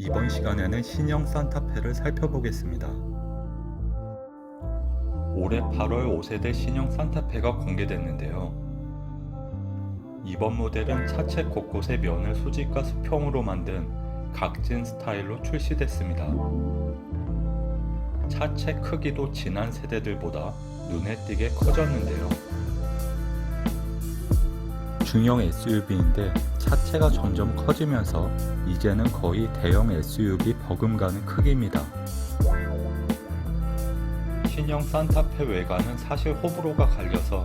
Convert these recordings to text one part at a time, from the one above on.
이번 시간에는 신형 산타페를 살펴보겠습니다. 올해 8월 5세대 신형 산타페가 공개됐는데요. 이번 모델은 차체 곳곳의 면을 수직과 수평으로 만든 각진 스타일로 출시됐습니다. 차체 크기도 지난 세대들보다 눈에 띄게 커졌는데요. 중형 SUV인데 차체가 점점 커지면서 이제는 거의 대형 SUV 버금가는 크기입니다. 신형 산타페 외관은 사실 호불호가 갈려서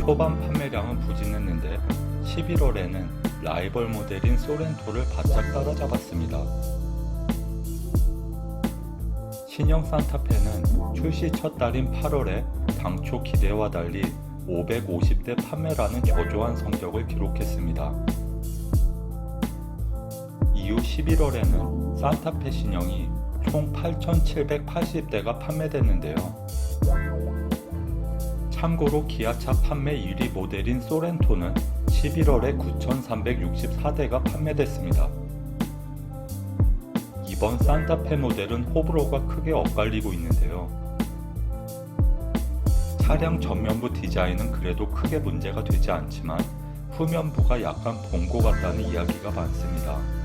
초반 판매량은 부진했는데 11월에는 라이벌 모델인 소렌토를 바짝 따라잡았습니다. 신형 산타페는 출시 첫 달인 8월에 당초 기대와 달리 550대 판매라는 저조한 성적을 기록했습니다. 이후 11월에는 산타페 신형이 총 8,780대가 판매됐는데요. 참고로 기아차 판매 1위 모델인 소렌토는 11월에 9,364대가 판매됐습니다. 이번 산타페 모델은 호불호가 크게 엇갈리고 있는데요. 차량 전면부 디자인은 그래도 크게 문제가 되지 않지만 후면부가 약간 본고 같다는 이야기가 많습니다.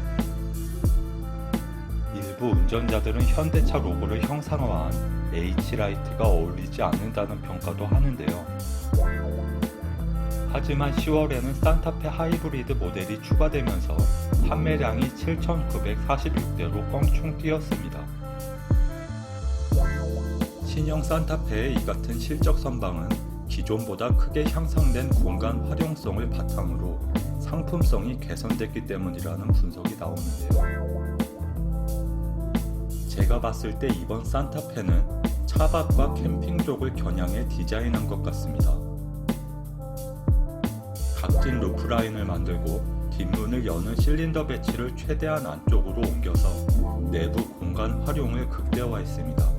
일부 운전자들은 현대차 로고를 형상화한 H라이트가 어울리지 않는다는 평가도 하는데요. 하지만 10월에는 산타페 하이브리드 모델이 추가되면서 판매량이 7,946대로 껑충 뛰었습니다. 신형 산타페의 이 같은 실적 선방은 기존보다 크게 향상된 공간 활용성을 바탕으로 상품성이 개선됐기 때문이라는 분석이 나오는데요. 제가 봤을 때 이번 산타페는 차박과 캠핑족을 겨냥해 디자인한 것 같습니다. 각진 루프라인을 만들고 뒷문을 여는 실린더 배치를 최대한 안쪽으로 옮겨서 내부 공간 활용을 극대화했습니다.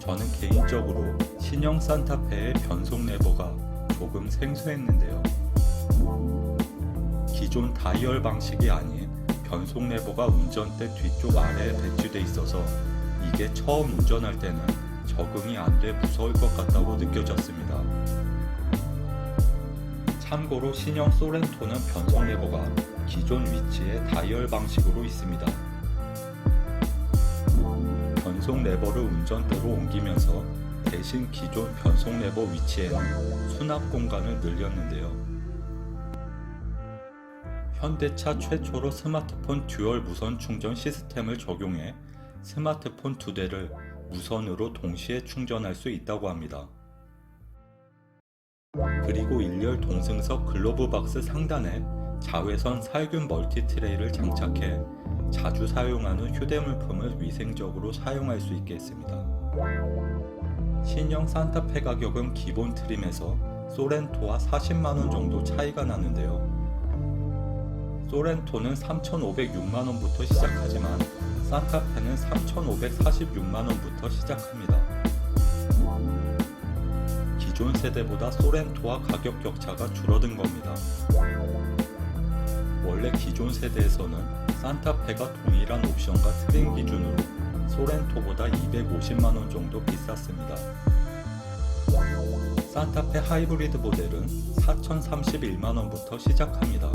저는 개인적으로 신형 산타페의 변속 레버가 조금 생소했는데요. 기존 다이얼 방식이 아닌 변속 레버가 운전대 뒤쪽 아래에 배치돼 있어서 이게 처음 운전할 때는 적응이 안 돼 무서울 것 같다고 느껴졌습니다. 참고로 신형 소렌토는 변속 레버가 기존 위치에 다이얼 방식으로 있습니다. 변속 레버를 운전대로 옮기면서 대신 기존 변속 레버 위치에는 수납 공간을 늘렸는데요. 현대차 최초로 스마트폰 듀얼 무선 충전 시스템을 적용해 스마트폰 두 대를 무선으로 동시에 충전할 수 있다고 합니다. 그리고 1열 동승석 글로브 박스 상단에 자외선 살균 멀티 트레이를 장착해 자주 사용하는 휴대 물품을 위생적으로 사용할 수 있게 했습니다. 신형 산타페 가격은 기본 트림에서 소렌토와 40만원 정도 차이가 나는데요. 소렌토는 3,506만원부터 시작하지만 산타페는 3,546만원부터 시작합니다. 기존 세대보다 소렌토와 가격 격차가 줄어든 겁니다. 원래 기존 세대에서는 산타페가 동일한 옵션과 트림 기준으로 소렌토보다 250만원 정도 비쌌습니다. 산타페 하이브리드 모델은 4,031만원부터 시작합니다.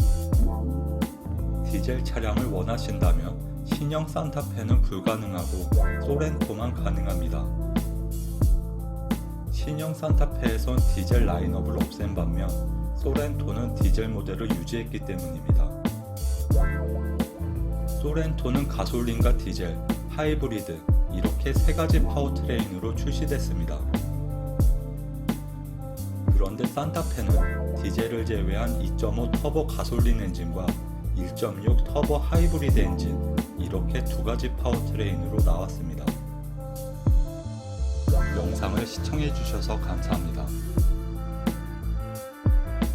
디젤 차량을 원하신다면 신형 산타페는 불가능하고 소렌토만 가능합니다. 신형 산타페에선 디젤 라인업을 없앤 반면 소렌토는 디젤 모델을 유지했기 때문입니다. 소렌토는 가솔린과 디젤, 하이브리드 이렇게 세 가지 파워트레인으로 출시됐습니다. 그런데 산타페는 디젤을 제외한 2.5 터보 가솔린 엔진과 1.6 터보 하이브리드 엔진 이렇게 두 가지 파워트레인으로 나왔습니다. 영상을 시청해 주셔서 감사합니다.